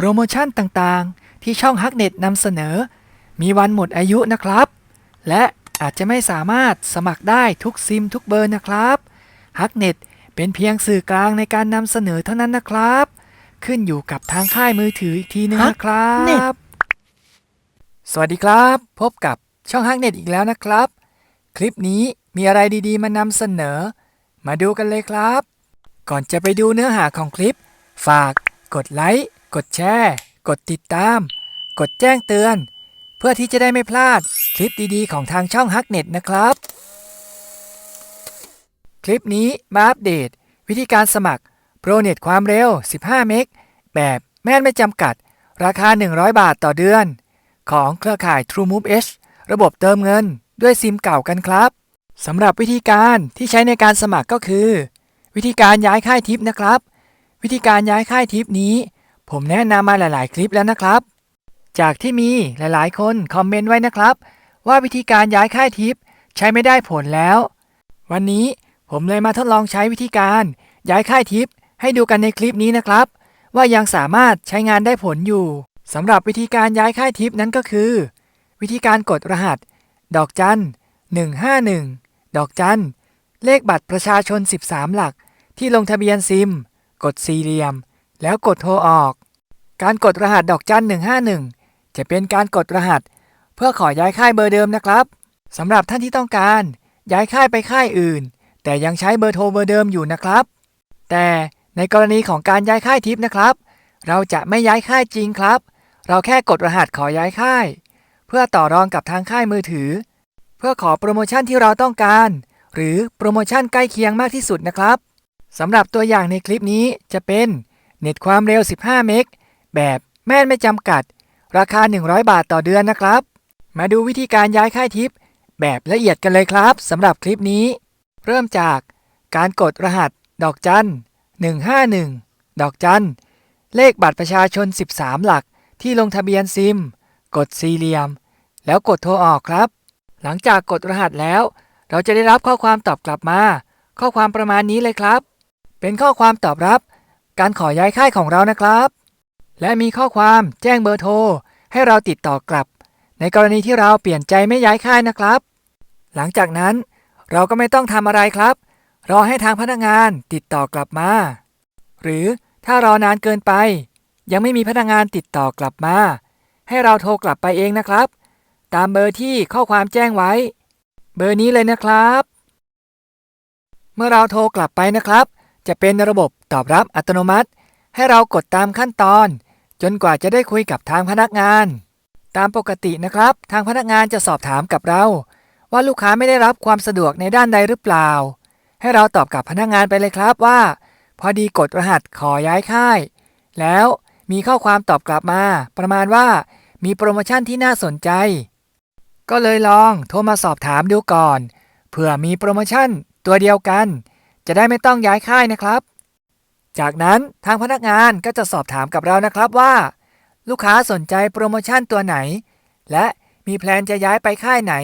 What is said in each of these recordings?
โปรโมชั่นต่างๆ ที่ช่องฮักเน็ตนำเสนอ มีวันหมดอายุนะครับ และอาจจะไม่สามารถสมัครได้ทุกซิมทุกเบอร์นะครับฮักเน็ตเป็นเพียงสื่อกลางในการนำเสนอเท่านั้นนะครับ ขึ้นอยู่กับทางค่ายมือถืออีกทีนึงนะครั Hacknet บสวัสดีครับ พบกับช่องฮักเน็ตอีกแล้วนะครับ คลิปนี้มีอะไรดีๆ มานำเสนอ มาดูกันเลยครับ ก่อนจะไปดูเนื้อหาของคลิป ฝากกดไลค์ กดแชร์ กดติดตาม กดแจ้งเตือน เพื่อที่จะได้ไม่พลาดคลิปดีๆ ของทางช่องฮักเน็ตนะครับ คลิปนี้มาอัปเดต วิธีการสมัครโปรเน็ตความเร็ว 15 เมก แบบแม่นไม่จำกัด ราคา 100 บาทต่อเดือน ของเครือข่าย TrueMove H ระบบเติมเงินด้วยซิมเก่ากันครับสำหรับวิธีการที่ใช้ในการสมัครก็คือ วิธีการย้ายค่ายทิปนะครับ วิธีการย้ายค่ายทิปนี้ ผมแนะนำมาหลาย ๆ คลิปแล้วนะครับ จากที่มีหลายๆ คนคอมเมนต์ไว้นะครับ ว่าวิธีการย้ายค่ายทิปใช้ไม่ได้ผลแล้ว วันนี้ผมเลยมาทดลองใช้วิธีการย้ายค่ายทิปให้ดูกันในคลิปนี้นะครับ ว่ายังสามารถใช้งานได้ผลอยู่สำหรับวิธีการย้ายค่ายทิปนั้นก็คือ วิธีการกดรหัส ดอกจัน151 ดอกจันเลขบัตรประชาชน 13 หลัก ที่ลงทะเบียนซิม กดสี่เหลี่ยม แล้วกดโทรออก การกดรหัสดอกจัน 151 จะเป็นการกดรหัส เพื่อขอย้ายค่ายเบอร์เดิมนะครับสำหรับท่านที่ต้องการย้ายค่ายไปค่ายอื่น แต่ยังใช้เบอร์โทรเบอร์เดิมอยู่นะครับ แต่ในกรณีของการย้ายค่ายทิปนะครับ เราจะไม่ย้ายค่ายจริงครับ เราแค่กดรหัสขอย้ายค่าย เพื่อต่อรองกับทางค่ายมือถือ เพื่อขอโปรโมชั่นที่เราต้องการ หรือโปรโมชั่นใกล้เคียงมากที่สุดนะครับสำหรับตัวอย่างในคลิปนี้จะเป็น เน็ตความเร็ว 15 เมก แบบแม่นไม่จำกัด ราคา 100 บาทต่อเดือนนะครับ มาดูวิธีการย้ายค่ายทิป แบบละเอียดกันเลยครับสำหรับคลิปนี้ เริ่มจากการกดรหัส ดอกจัน 151 ดอกจัน เลขบัตรประชาชน 13 หลักที่ลงทะเบียนซิม กดสี่เหลี่ยม แล้วกดโทรออกครับ หลังจากกดรหัสแล้ว เราจะได้รับข้อความตอบกลับมา ข้อความประมาณนี้เลยครับ เป็นข้อความตอบรับ การขอย้ายค่ายของเรานะครับ และมีข้อความแจ้งเบอร์โทร ให้เราติดต่อกลับ ในกรณีที่เราเปลี่ยนใจไม่ย้ายค่ายนะครับ หลังจากนั้นเราก็ไม่ต้องทำอะไรครับ รอให้ทางพนักงานติดต่อกลับมา หรือถ้ารอนานเกินไป ยังไม่มีพนักงานติดต่อกลับมา ให้เราโทรกลับไปเองนะครับ ตามเบอร์ที่ข้อความแจ้งไว้ เบอร์นี้เลยนะครับ เมื่อเราโทรกลับไปนะครับ จะเป็นระบบตอบรับอัตโนมัติ ให้เรากดตามขั้นตอน จนกว่าจะได้คุยกับทางพนักงาน ตามปกตินะครับ ทางพนักงานจะสอบถามกับเรา ว่าลูกค้าไม่ได้รับความสะดวกในด้านใดหรือเปล่า ให้เราตอบกับพนักงานไปเลยครับว่า พอดีกดรหัสขอย้ายค่าย แล้วมีข้อความตอบกลับมา ประมาณว่ามีโปรโมชั่นที่น่าสนใจ ก็เลยลองโทรมาสอบถามดูก่อนเผื่อมีโปรโมชั่นตัวเดียวกัน จะได้ไม่ต้องย้ายค่ายนะครับ จากนั้นทางพนักงานก็จะสอบถามกับเรานะครับว่า ลูกค้าสนใจโปรโมชั่นตัวไหน และมีแพลนจะย้ายไปค่ายไหน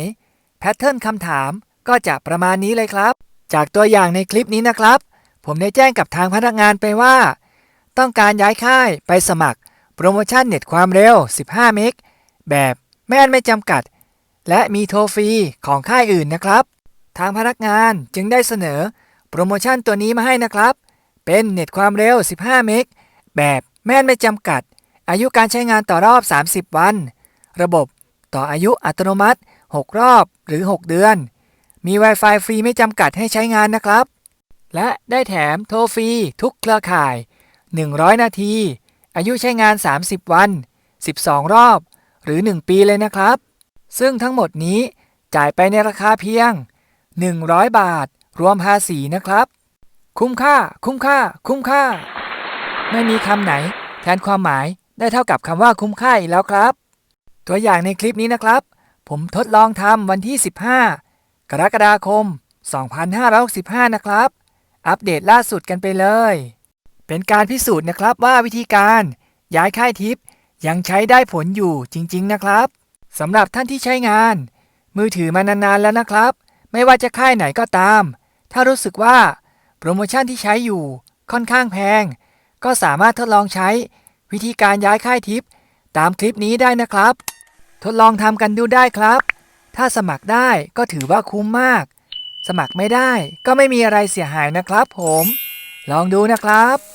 แพทเทิร์นคำถามก็จะประมาณนี้เลยครับ จากตัวอย่างในคลิปนี้นะครับ ผมได้แจ้งกับทางพนักงานไปว่า ต้องการย้ายค่ายไปสมัคร โปรโมชั่นเน็ตความเร็ว 15 เมกแบบแม่นไม่จำกัด และมีโทรฟรีของค่ายอื่นนะครับ ทางพนักงานจึงได้เสนอ โปรโมชั่นตัวนี้มาให้นะครับ เป็นเน็ตความเร็ว 15 เมก แบบแม่นไม่จำกัด อายุการใช้งานต่อรอบ 30 วัน ระบบต่ออายุอัตโนมัติ 6 รอบหรือ 6 เดือน มี Wi-Fi ฟรีไม่จำกัดให้ใช้งานนะครับ และได้แถมโทรฟรีทุกเครือข่าย 100 นาที อายุใช้งาน 30 วัน 12 รอบ หรือ 1 ปีเลยนะครับ ซึ่งทั้งหมดนี้จ่ายไปในราคาเพียง 100 บาท รวมภาษีนะครับ คุ้มค่า คุ้มค่า คุ้มค่า ไม่มีคำไหน แทนความหมายได้เท่ากับคำว่าคุ้มค่าอีกแล้วครับ ตัวอย่างในคลิปนี้นะครับ ผมทดลองทำวันที่ 15 กรกฎาคม 2565 นะครับ อัปเดตล่าสุดกันไปเลย เป็นการพิสูจน์นะครับว่าวิธีการย้ายค่ายทิปยังใช้ได้ผลอยู่จริง ๆ นะครับสำหรับท่านที่ใช้งาน มือถือมานานๆแล้วนะครับ ไม่ว่าจะค่ายไหนก็ตาม ถ้ารู้สึกว่าโปรโมชั่นที่ใช้อยู่ค่อนข้างแพง ก็สามารถทดลองใช้วิธีการย้ายค่ายทิป ตามคลิปนี้ได้นะครับ ทดลองทำกันดูได้ครับ ถ้าสมัครได้ก็ถือว่าคุ้มมาก สมัครไม่ได้ก็ไม่มีอะไรเสียหายนะครับผม ลองดูนะครับ